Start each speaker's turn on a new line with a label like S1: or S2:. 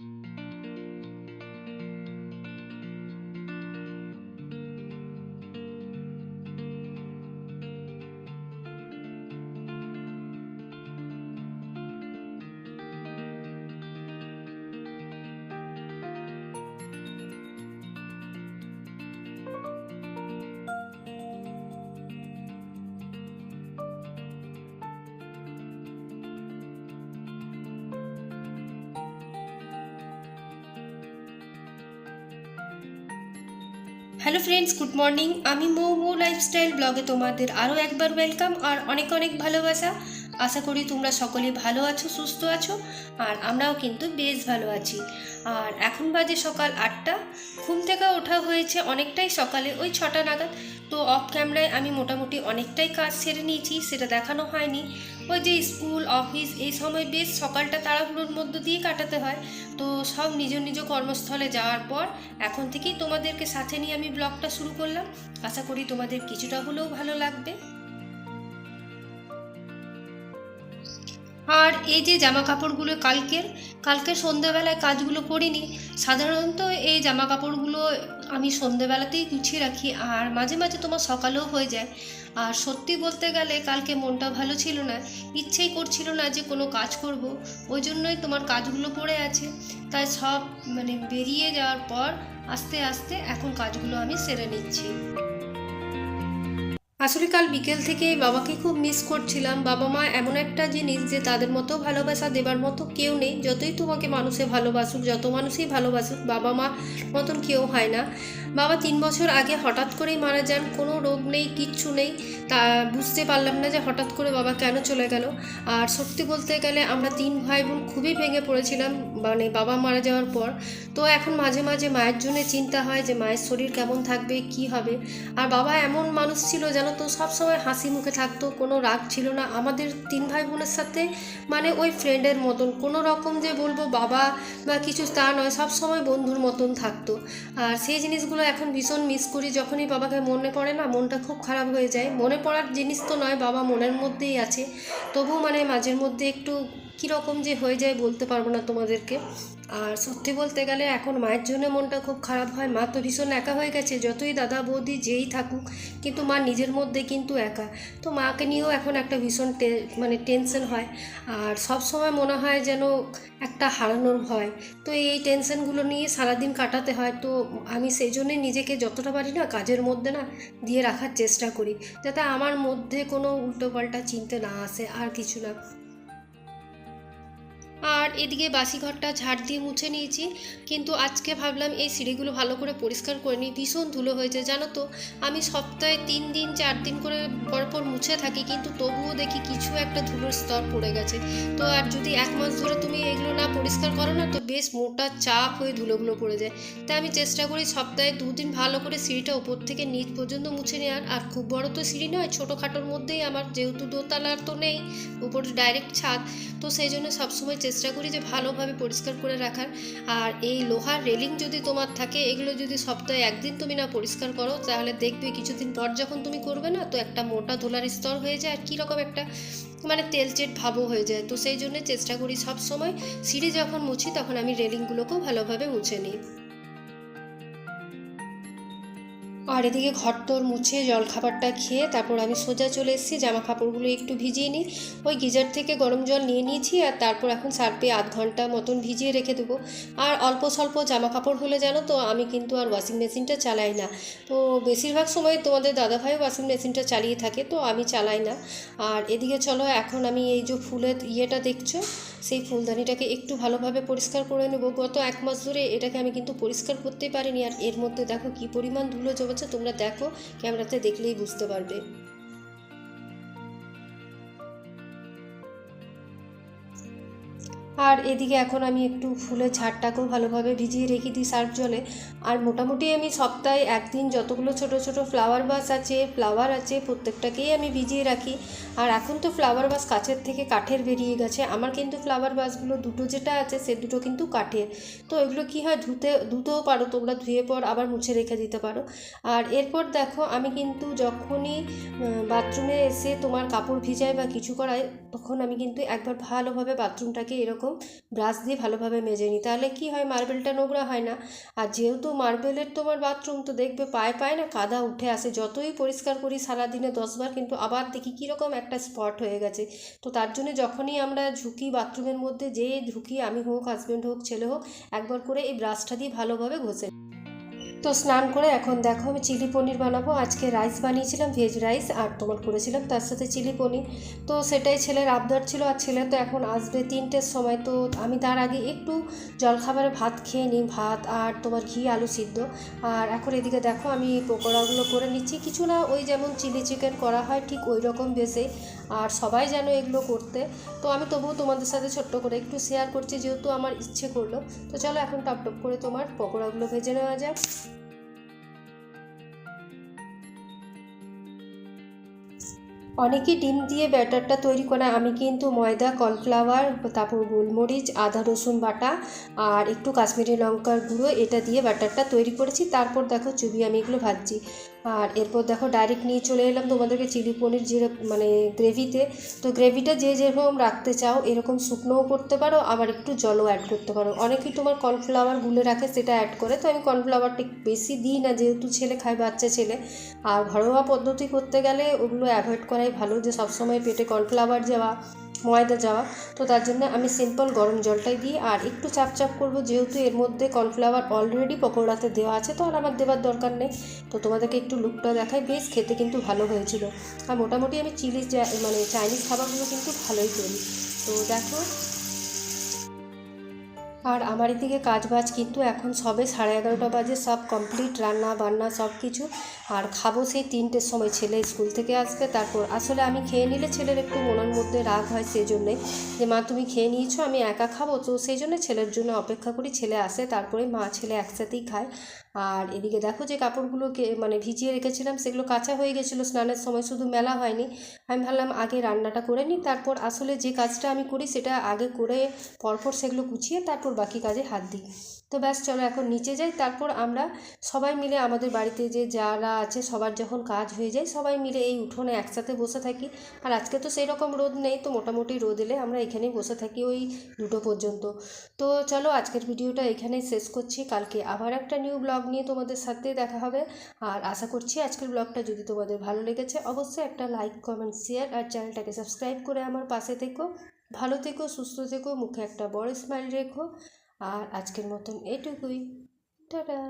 S1: Mm-hmm. Hello friends good morning আমি মৌ মৌ lifestyle ব্লগে তোমাদের আরও একবার ওয়েলকাম আর অনেক অনেক ভালোবাসা। আশা করি তোমরা সকলে ভালো আছো, সুস্থ আছো, আর আমরাও কিন্তু বেশ ভালো আছি। আর এখন বাজে সকাল আটটা। ঘুম থেকে ওঠা হয়েছে অনেকটাই সকালে, ওই ছটা নাগাদ। তো অফ ক্যামেরায় আমি মোটামুটি অনেকটাই কাজ সেরে নিয়েছি, সেটা দেখানো হয়নি। ওই যে স্কুল, অফিস এই সময় বেশ সকালটা তাড়াহুড়োর মধ্য দিয়ে কাটাতে হয়। তো সব নিজ নিজ কর্মস্থলে যাওয়ার পর এখন থেকেই তোমাদেরকে সাথে নিয়ে আমি ব্লগটা শুরু করলাম। আশা করি তোমাদের কিছুটা হলেও ভালো লাগবে। আর এই যে জামা কাপড়গুলো কালকের, কালকে সন্ধ্যেবেলায় কাজগুলো করিনি। সাধারণত এই জামা কাপড়গুলো আমি সন্ধ্যেবেলাতেই গুছিয়ে রাখি, আর মাঝে মাঝে তোমার সকালেও হয়ে যায়। আর সত্যি বলতে গেলে কালকে মনটা ভালো ছিল না, ইচ্ছেই করছিল না যে কোনো কাজ করব, ওই জন্যই তোমার কাজগুলো পড়ে আছে। তাই সব মানে বেরিয়ে যাওয়ার পর আস্তে আস্তে এখন কাজগুলো আমি সেরে নিচ্ছি। আসলে কাল বিকেল থেকে বাবাকে খুব মিস করছিলাম। বাবা মা এমন একটা জিনিস যে তাদের মতো ভালোবাসা দেবার মতো কেউ নেই। যতই তোমাকে মানুষে ভালোবাসুক, যত মানুষই ভালোবাসুক, বাবা মা মতন কেউ হয় না। বাবা তিন বছর আগে হঠাৎ করেই মারা যান, কোনো রোগ নেই, কিচ্ছু নেই, তা বুঝতে পারলাম না যে হঠাৎ করে বাবা কেন চলে গেল। আর সত্যি বলতে গেলে আমরা তিন ভাই বোন খুবই ভেঙে পড়েছিলাম মানে বাবা মারা যাওয়ার পর। তো এখন মাঝে মাঝে মায়ের জন্য চিন্তা হয় যে মায়ের শরীর কেমন থাকবে, কি হবে। আর বাবা এমন মানুষ ছিল যেন তো, সবসময় হাসি মুখে থাকতো, কোনো রাগ ছিল না। আমাদের তিন ভাই বোনের সাথে মানে ওই ফ্রেন্ডের মতন, কোনো রকম যে বলব বাবা বা কিছু তা নয় সব সময় বন্ধুর মতন থাকতো। আর সেই জিনিসগুলো এখন ভীষণ মিস করি, যখনই বাবাকে মনে পড়ে না, মনটা খুব খারাপ হয়ে যায়। মনে পড়ার জিনিস তো নয়, বাবা মনের মধ্যেই আছে। তবু মানে মাঝের মধ্যে একটু কীরকম যে হয়ে যায় বলতে পারব না তোমাদেরকে। আর সত্যি বলতে গেলে এখন মায়ের জন্য মনটা খুব খারাপ হয়। মা তো ভীষণ একা হয়ে গেছে, যতই দাদা, বৌদি যেই থাকুক, কিন্তু মা নিজের মধ্যে কিন্তু একা। তো মাকে নিয়েও এখন একটা ভীষণ মানে টেনশন হয়। আর সব সময় মনে হয় যেন একটা হারানোর ভয়। তো এই টেনশনগুলো নিয়ে সারাদিন কাটাতে হয়। তো আমি সেই জন্যই নিজেকে যতটা পারি না কাজের মধ্যে না দিয়ে রাখার চেষ্টা করি। যাতে আমার মধ্যে কোনো উল্টোপাল্টা চিনতে না আসে, আর কিছু না। আর এদিকে বাসি ঘরটা ঝাড় দিয়ে মুছে নিয়েছি। কিন্তু আজকে ভাবলাম এই সিঁড়িগুলো ভালো করে পরিষ্কার করে নিই, ভীষণ ধুলো হয়েছে জানো তো? আমি সপ্তাহে তিন দিন, চার দিন করে পরপর মুছে থাকি, কিন্তু তবুও দেখি কিছু একটা ধুলোর স্তর পড়ে গেছে। তো আর যদি এক মাস ধরে তুমি এগুলো না পরিষ্কার করো না, তো বেশ মোটা চাপ হয়ে ধুলোগুলো পড়ে যায়। তাই আমি চেষ্টা করি সপ্তাহে দুদিন ভালো করে সিঁড়িটা ওপর থেকে নিচ পর্যন্ত মুছে নেওয়ার। আর খুব বড় তো সিঁড়ি নয়, ছোটোখাটোর মধ্যেই আমার, যেহেতু দোতলার তো নেই, উপর ডাইরেক্ট ছাদ, তো সেই জন্য সবসময় চেষ্টা করি যে ভালোভাবে পরিষ্কার করে রাখার। আর এই লোহার রেলিং যদি তোমার থাকে, এগুলো যদি সপ্তাহে একদিন তুমি না পরিষ্কার করো, তাহলে দেখবে কিছুদিন পর যখন তুমি করবে না, তো একটা মোটা ধোলার স্তর হয়ে যায়, আর কীরকম একটা মানে তেলচেট ভাবও হয়ে যায়। তো সেই জন্য চেষ্টা করি সব সময় সিঁড়ি যখন মুছি, তখন আমি রেলিংগুলোকেও ভালোভাবে মুছে নিই। আর এদিকে ঘর তোর মুছে জলখাবারটা খেয়ে তারপর আমি সোজা চলে এসেছি জামা কাপড়গুলো একটু ভিজিয়ে নিই। ওই গিজার থেকে গরম জল নিয়ে নিয়েছি আর তারপর এখন সার্পে আধ ঘণ্টা মতন ভিজিয়ে রেখে দেবো। আর অল্প স্বল্প জামা কাপড় হলে জানো তো, আমি কিন্তু আর ওয়াশিং মেশিনটা চালাই না। তো বেশিরভাগ সময় তোমাদের দাদাভাই ওয়াশিং মেশিনটা চালিয়ে থাকে, তো আমি চালাই না। আর এদিকে চলো, এখন আমি এই যে ফুলের ইয়েটা দেখছ, সেই ফুলদানিটাকে একটু ভালোভাবে পরিষ্কার করে নেব। গত এক মাস ধরে এটাকে আমি কিন্তু পরিষ্কার করতেই পারিনি, আর এর মধ্যে দেখো কি পরিমাণ ধুলো জমেছে। তোমরা দেখো ক্যামেরাতে দেখলেই বুঝতে পারবে। আর এদিকে এখন আমি একটু ফুলের ঝাড়টাকেও ভালোভাবে ভিজিয়ে রেখে দিই সার্ফ জলে। আর মোটামুটি আমি সপ্তাহে একদিন যতগুলো ছোট ছোট ফ্লাওয়ার বাস আছে ফ্লাওয়ার আছে, প্রত্যেকটাকেই আমি ভিজিয়ে রাখি। আর এখন তো ফ্লাওয়ার বাস কাছের থেকে কাঠের বেরিয়ে গেছে। আমার কিন্তু ফ্লাওয়ার বাসগুলো দুটো যেটা আছে, সে দুটো কিন্তু কাঠের। তো এগুলো কি হয়, ধুতে, ধুতেও পারো, তোমরা ধুয়ে পর আবার মুছে রেখে দিতে পারো। আর এরপর দেখো, আমি কিন্তু যখনই বাথরুমে এসে তোমার কাপড় ভিজায় বা কিছু করায় তখন আমি কিন্তু একবার ভালোভাবে বাথরুমটাকে এরকম এরকম ব্রাশ দিয়ে ভালোভাবে মেজে নিই তাহলে কি হয়, মার্বেলটা নোংরা হয় না। আর যেহেতু মার্বেলের তোমার বাথরুম, তো দেখবে পায়ে পায়ে না কাদা উঠে আসে। যতই পরিষ্কার করি, সারাদিনে দশবার কিন্তু আবার দেখি কীরকম একটা স্পট হয়ে গেছে। তো তার জন্য যখনই আমরা ঝুঁকি বাথরুমের মধ্যে যে ঝুঁকি, আমি হোক হাজব্যান্ড হোক, ছেলে হোক, একবার করে এই ব্রাশটা দিয়ে ভালোভাবে ঘষে নিই। তো স্নান করে এখন দেখো আমি চিলি পনির বানাবো। আজকে রাইস বানিয়েছিলাম ভেজ রাইস আর তোমার করেছিলাম, তার সাথে চিলি পনির। তো সেটাই ছেলের আবদার ছিল আর ছেলে তো এখন আসবে তিনটের সময়। তো আমি তার আগে একটু জলখাবারে ভাত খেয়ে নিই, ভাত আর তোমার ঘি, আলু সিদ্ধ। আর এখন এদিকে দেখো আমি পকোড়াগুলো করে নিচ্ছি। কিছু না, ওই যেমন চিলি চিকেন করা হয় ঠিক ওই রকম বেসে আর সবাই যেন এগুলো করতে। তো আমি তবুও তোমাদের সাথে ছোট্ট করে একটু শেয়ার করছি, যেহেতু আমার ইচ্ছে করল। তো চলো এখন টপ টপ করে তোমার পকোড়াগুলো ভেজে নেওয়া যাক। অনেকেই ডিম দিয়ে ব্যাটারটা তৈরি করে, আমি কিন্তু ময়দা, কর্নফ্লাওয়ার, তারপর গোলমরিচ, আদা, রসুন বাটা আর একটু কাশ্মীরি লঙ্কার গুঁড়ো, এটা দিয়ে ব্যাটারটা তৈরি করেছি। তারপর দেখো চুবি আমি এগুলো ভাজছি। আর এরপর দেখো ডাইরেক্ট নিয়ে চলে এলাম তোমাদেরকে চিলি পনির যে মানে গ্রেভিতে। তো গ্রেভিটা যে যেরকম রাখতে চাও, এরকম শুকনোও করতে পারো, আবার একটু জলও অ্যাড করতে পারো। অনেকেই তোমার কর্নফ্লাওয়ার গুলে রাখে, সেটা অ্যাড করে। তো আমি কর্নফ্লাওয়ারটা বেশি দিই না, যেহেতু ছেলে খায়, বাচ্চা ছেলে। আর ঘরোয়া পদ্ধতি করতে গেলে ওগুলো অ্যাভয়েড করাই ভালো, যে সবসময় পেটে কর্নফ্লাওয়ার যাওয়া, ময়দা যাওয়া। তো তার জন্য আমি সিম্পল গরম জলটাই দিই। আর একটু চাপ চাপ করব, যেহেতু এর মধ্যে কর্নফ্লাওয়ার অলরেডি পকোড়াতে দেওয়া আছে, তো আর আমার দেওয়ার দরকার নেই। তো তোমাদেরকে একটু লুকটা দেখায়, বেশ খেতে কিন্তু ভালো হয়েছিল। আর মোটামুটি আমি চিলি মানে চাইনিজ খাবারগুলো কিন্তু ভালোই করি। তো দেখো। আর আমার এদিকে কাজ বাজ কিন্তু এখন সবে সাড়ে এগারোটা বাজে, সব কমপ্লিট রান্না বান্না সব কিছু আর খাব সেই তিনটের সময় ছেলে স্কুল থেকে আসবে, তারপর আসলে আমি খেয়ে নিলে ছেলের একটু মনের মধ্যে রাগ হয় সেই জন্যে যে, মা, তুমি খেয়ে নিয়েছো, আমি একা খাব? তো সেই জন্য ছেলের জন্য অপেক্ষা করি, ছেলে আসে, তারপরে মা, ছেলে একসাথেই খায়। আর এদিকে দেখো যে, কাপড়গুলোকে মানে ভিজিয়ে রেখেছিলাম, সেগুলো কাঁচা হয়ে গেছিল, স্নানের সময় শুধু মেলা হয়নি। আমি ভাবলাম আগে রান্নাটা করে নিই, তারপর আসলে যে কাজটা আমি করি, সেটা আগে করে পরপর সেগুলো গুছিয়ে তারপর বাকি কাজে হাত দিই। তো ব্যাস, চলো এখন নিচে যাই। তারপর আমরা সবাই মিলে আমাদের বাড়িতে যে যারা আছে, সবার যখন কাজ হয়ে যায়, সবাই মিলে এই উঠোনে একসাথে বসে থাকি। আর আজকে তো সেই রকম রোদ নেই, তো মোটামুটি রোদ এলে আমরা এখানেই বসে থাকি ওই দুটো পর্যন্ত। তো চলো আজকের ভিডিওটা এখানেই শেষ করছি। কালকে আবার একটা নিউ ব্লগ নিয়ে তোমাদের সাথে দেখা হবে। আর আশা করছি আজকের ব্লগটা যদি তোমাদের ভালো লেগেছে, অবশ্যই একটা লাইক কমেন্ট শেয়ার আর চ্যানেলটাকে সাবস্ক্রাইব করে আমার পাশে থেকো। ভালো থেকো, সুস্থ থেকো, মুখে একটা বড় স্মাইল রেখো। আর আজকের মতন এটুকুই। টাটা।